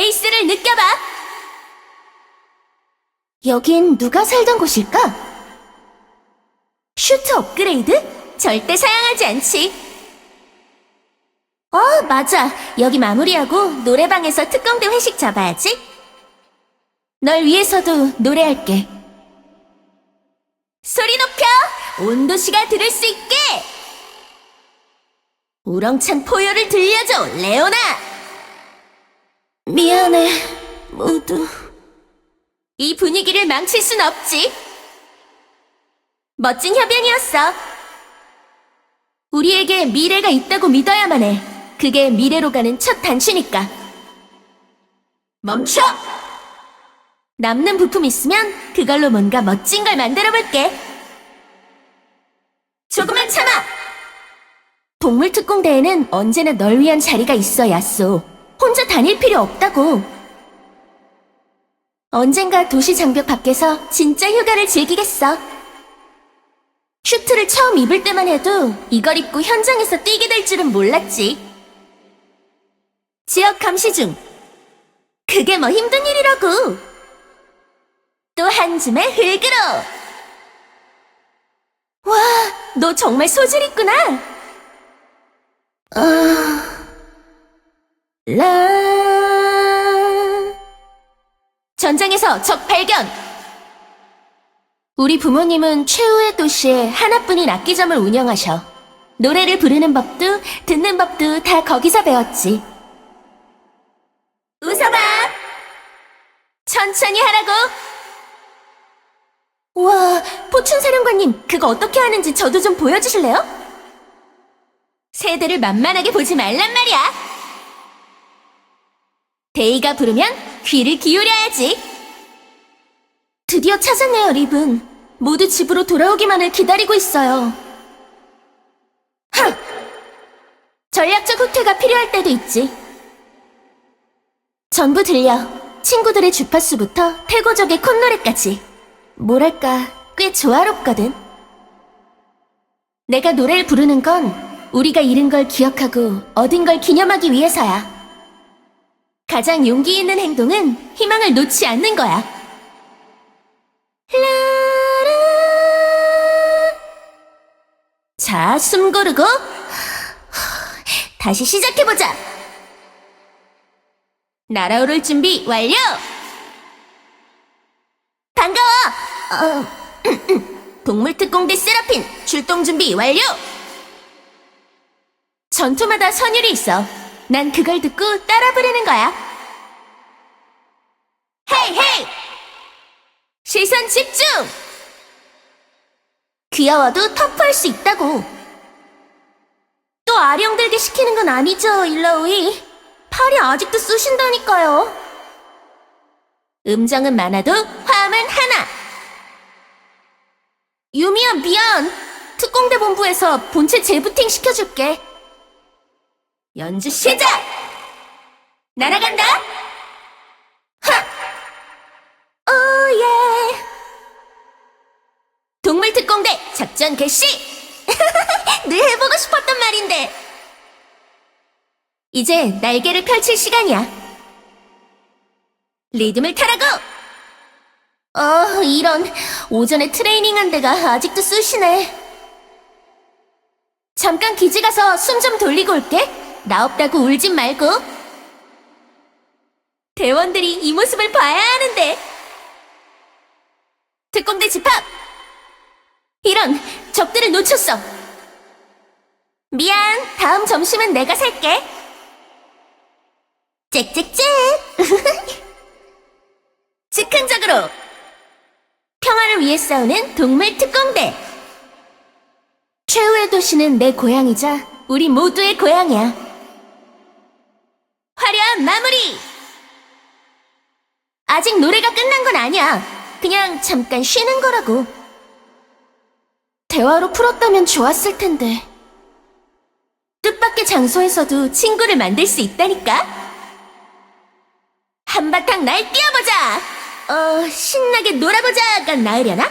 베이스를 느껴봐. 여긴 누가 살던 곳일까? 슈트 업그레이드? 절대 사양하지 않지. 어, 맞아. 여기 마무리하고 노래방에서 특공대 회식 잡아야지. 널 위해서도 노래할게. 소리 높여! 온도씨가 들을 수 있게! 우렁찬 포효를 들려줘, 레오나! 미안해, 모두. 이 분위기를 망칠 순 없지. 멋진 협연이었어. 우리에게 미래가 있다고 믿어야만 해. 그게 미래로 가는 첫 단추니까. 멈춰! 남는 부품 있으면 그걸로 뭔가 멋진 걸 만들어 볼게. 조금만 참아! 동물특공대에는 언제나 널 위한 자리가 있어, 야쏘. 혼자 다닐 필요 없다고. 언젠가 도시 장벽 밖에서 진짜 휴가를 즐기겠어. 슈트를 처음 입을 때만 해도 이걸 입고 현장에서 뛰게 될 줄은 몰랐지. 지역 감시 중. 그게 뭐 힘든 일이라고. 또 한 줌의 흙으로. 와, 너 정말 소질 있구나. 라. 전장에서 적 발견! 우리 부모님은 최후의 도시에 하나뿐인 악기점을 운영하셔. 노래를 부르는 법도 듣는 법도 다 거기서 배웠지. 웃어봐! 천천히 하라고! 우와, 포춘 사령관님, 그거 어떻게 하는지 저도 좀 보여주실래요? 새들을 만만하게 보지 말란 말이야! 데이가 부르면 귀를 기울여야지! 드디어 찾았네요, 립은. 모두 집으로 돌아오기만을 기다리고 있어요. 하! 전략적 후퇴가 필요할 때도 있지. 전부 들려. 친구들의 주파수부터 태고적의 콧노래까지. 뭐랄까, 꽤 조화롭거든. 내가 노래를 부르는 건 우리가 잃은 걸 기억하고 얻은 걸 기념하기 위해서야. 가장 용기 있는 행동은 희망을 놓지 않는 거야. 라라. 자, 숨 고르고 다시 시작해보자. 날아오를 준비 완료. 반가워. 어, 동물특공대 세라핀 출동 준비 완료. 전투마다 선율이 있어. 난 그걸 듣고 따라 부르는 거야. 헤이 헤이! 시선 집중! 귀여워도 터프할 수 있다고. 또 아령들게 시키는 건 아니죠, 일러우이. 팔이 아직도 쑤신다니까요. 음정은 많아도 화음은 하나. 유미야, 미안. 특공대 본부에서 본체 재부팅 시켜줄게. 연주 시작! 날아간다! 하! 오예! 동물특공대 작전 개시! 늘 해보고 싶었단 말인데. 이제 날개를 펼칠 시간이야. 리듬을 타라고! 어, 이런. 오전에 트레이닝한 데가 아직도 쑤시네. 잠깐 기지 가서 숨 좀 돌리고 올게. 나 없다고 울진 말고. 대원들이 이 모습을 봐야 하는데. 특공대 집합! 이런, 적들을 놓쳤어. 미안, 다음 점심은 내가 살게. 짹짹짹! 즉흥적으로! 평화를 위해 싸우는 동물 특공대! 최후의 도시는 내 고향이자 우리 모두의 고향이야. 화려한 마무리! 아직 노래가 끝난 건 아니야. 그냥 잠깐 쉬는 거라고. 대화로 풀었다면 좋았을 텐데. 뜻밖의 장소에서도 친구를 만들 수 있다니까? 한바탕 날뛰어보자! 어, 신나게 놀아보자가 나으려나?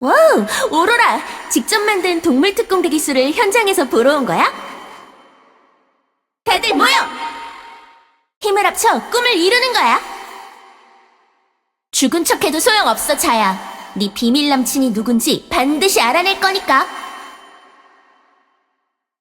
와우, 오로라! 직접 만든 동물 특공 대 기술을 현장에서 보러 온 거야? 다들 모여! 합쳐 꿈을 이루는 거야. 죽은 척해도 소용없어, 자야. 네 비밀 남친이 누군지 반드시 알아낼 거니까.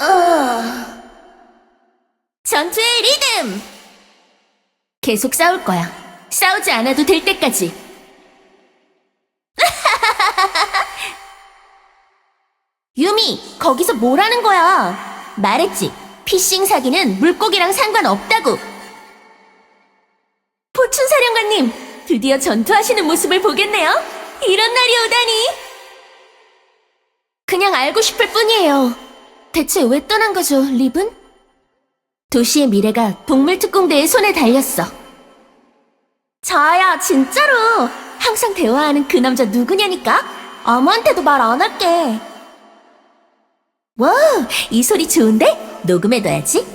어... 전투의 리듬! 계속 싸울 거야. 싸우지 않아도 될 때까지. 유미, 거기서 뭐라는 거야? 말했지. 피싱 사기는 물고기랑 상관없다고. 포춘 사령관님, 드디어 전투하시는 모습을 보겠네요. 이런 날이 오다니. 그냥 알고 싶을 뿐이에요. 대체 왜 떠난 거죠, 립은? 도시의 미래가 동물특공대의 손에 달렸어. 저야, 진짜로. 항상 대화하는 그 남자 누구냐니까? 아무한테도 말 안 할게. 와, 이 소리 좋은데? 녹음해둬야지.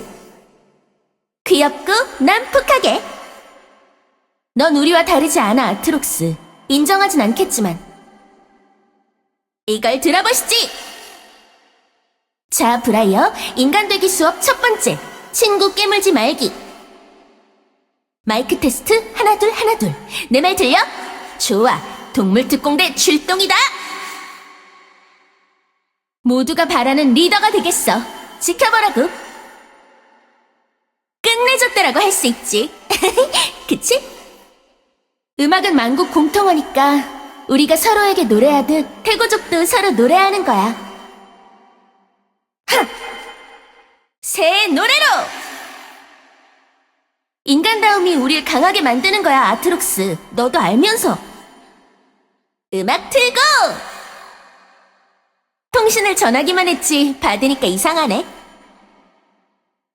귀엽고 난폭하게. 넌 우리와 다르지 않아, 아트록스. 인정하진 않겠지만. 이걸 들어보시지! 자, 브라이어, 인간 되기 수업 첫 번째. 친구 깨물지 말기. 마이크 테스트 하나 둘 하나 둘. 내 말 들려? 좋아. 동물특공대 출동이다! 모두가 바라는 리더가 되겠어. 지켜보라고. 끝내줬다라고 할 수 있지. 그치? 음악은 만국 공통어니까 우리가 서로에게 노래하듯 태고족도 서로 노래하는 거야. 하! 새 노래로! 인간다움이 우릴 강하게 만드는 거야, 아트록스. 너도 알면서. 음악 틀고! 통신을 전하기만 했지 받으니까 이상하네.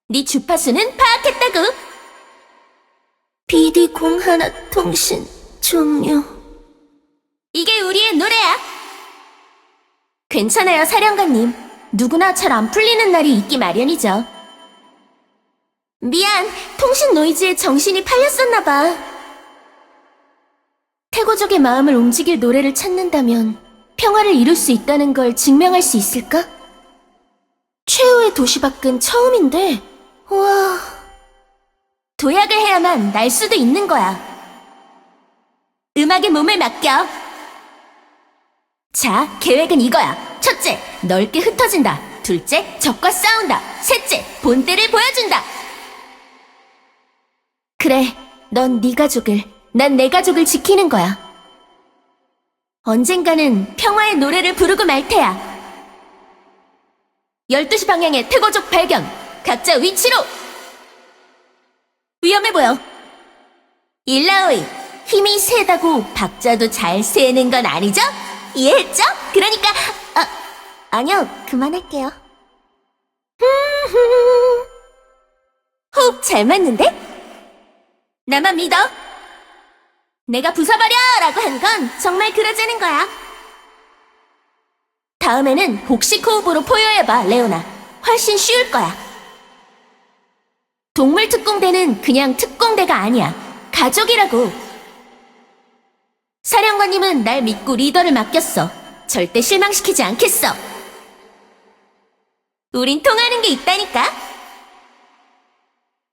네 주파수는 파악했다구. BD 공 하나 통신 종료. 이게 우리의 노래야. 괜찮아요, 사령관님. 누구나 잘 안 풀리는 날이 있기 마련이죠. 미안, 통신 노이즈에 정신이 팔렸었나봐. 태고족의 마음을 움직일 노래를 찾는다면 평화를 이룰 수 있다는 걸 증명할 수 있을까? 최후의 도시 밖은 처음인데, 와. 도약을 해야만 날 수도 있는 거야. 음악에 몸을 맡겨. 자, 계획은 이거야. 첫째, 넓게 흩어진다. 둘째, 적과 싸운다. 셋째, 본때를 보여준다. 그래, 넌 네 가족을, 난 내 가족을 지키는 거야. 언젠가는 평화의 노래를 부르고 말 테야. 12시 방향의 태고족 발견. 각자 위치로! 위험해 보여. 일라오이, 힘이 세다고 박자도 잘 세는 건 아니죠? 이해했죠? 그러니까, 아, 아니요, 그만할게요. 호흡 잘 맞는데? 나만 믿어. 내가 부숴버려! 라고 한 건 정말 그러자는 거야. 다음에는 복식 호흡으로 포효해봐, 레오나. 훨씬 쉬울 거야. 동물 특공대는 그냥 특공대가 아니야. 가족이라고. 사령관님은 날 믿고 리더를 맡겼어. 절대 실망시키지 않겠어. 우린 통하는 게 있다니까.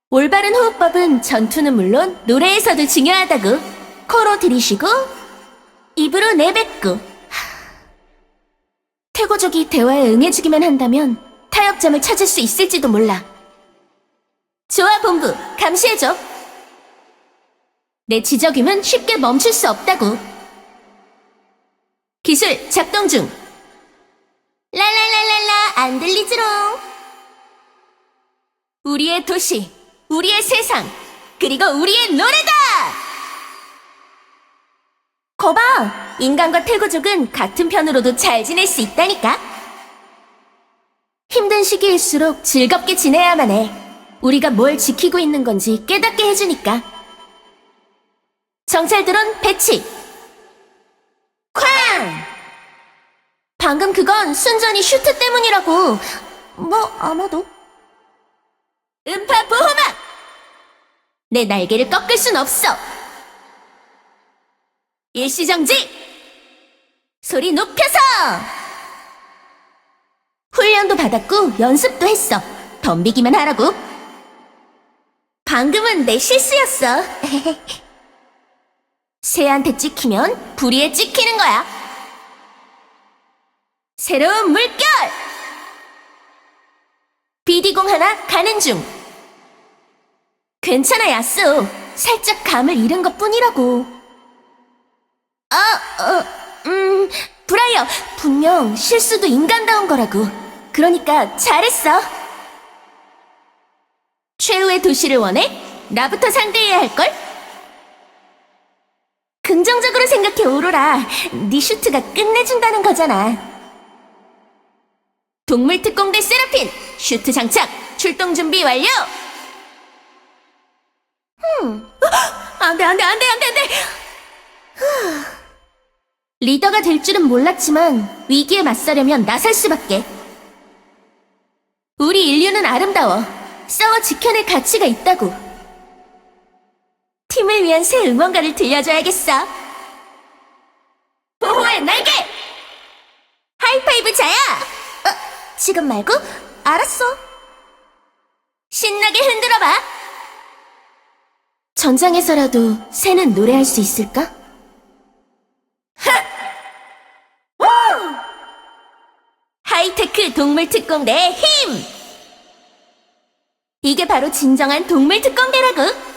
올바른 호흡법은 전투는 물론 노래에서도 중요하다고. 코로 들이쉬고 입으로 내뱉고 태고족이 대화에 응해주기만 한다면 타협점을 찾을 수 있을지도 몰라. 좋아 본부 감시해줘. 내 지적임은 쉽게 멈출 수 없다고. 기술 작동 중. 랄랄랄랄라 안 들리지롱. 우리의 도시, 우리의 세상, 그리고 우리의 노래다! 거봐! 인간과 태고족은 같은 편으로도 잘 지낼 수 있다니까? 힘든 시기일수록 즐겁게 지내야만 해. 우리가 뭘 지키고 있는 건지 깨닫게 해주니까. 정찰 드론 배치! 쾅! 방금 그건 순전히 슈트 때문이라고. 뭐, 아마도. 음파 보호막! 내 날개를 꺾을 순 없어! 일시정지! 소리 높여서! 훈련도 받았고 연습도 했어. 덤비기만 하라고. 방금은 내 실수였어. 새한테 찍히면 불이에 찍히는 거야. 새로운 물결! 비디공 하나 가는 중. 괜찮아, 야스. 살짝 감을 잃은 것 뿐이라고. 어, 어, 음, 브라이어. 분명 실수도 인간다운 거라고. 그러니까 잘했어. 최후의 도시를 원해? 나부터 상대해야 할걸? 긍정적으로 생각해, 오로라. 네 슈트가 끝내준다는 거잖아. 동물 특공대 세라핀! 슈트 장착! 출동 준비 완료! 음. 안 돼, 안 돼, 안 돼, 안 돼, 안 돼! 후. 리더가 될 줄은 몰랐지만 위기에 맞서려면 나설 수밖에. 우리 인류는 아름다워. 싸워 지켜낼 가치가 있다고. 팀을 위한 새 응원가를 들려줘야겠어. 보호의 날개! 하이파이브 자야! 어, 지금 말고? 알았어. 신나게 흔들어봐. 전장에서라도 새는 노래할 수 있을까? 하 이테크 동물 특공대의 힘! 이게 바로 진정한 동물 특공대라고.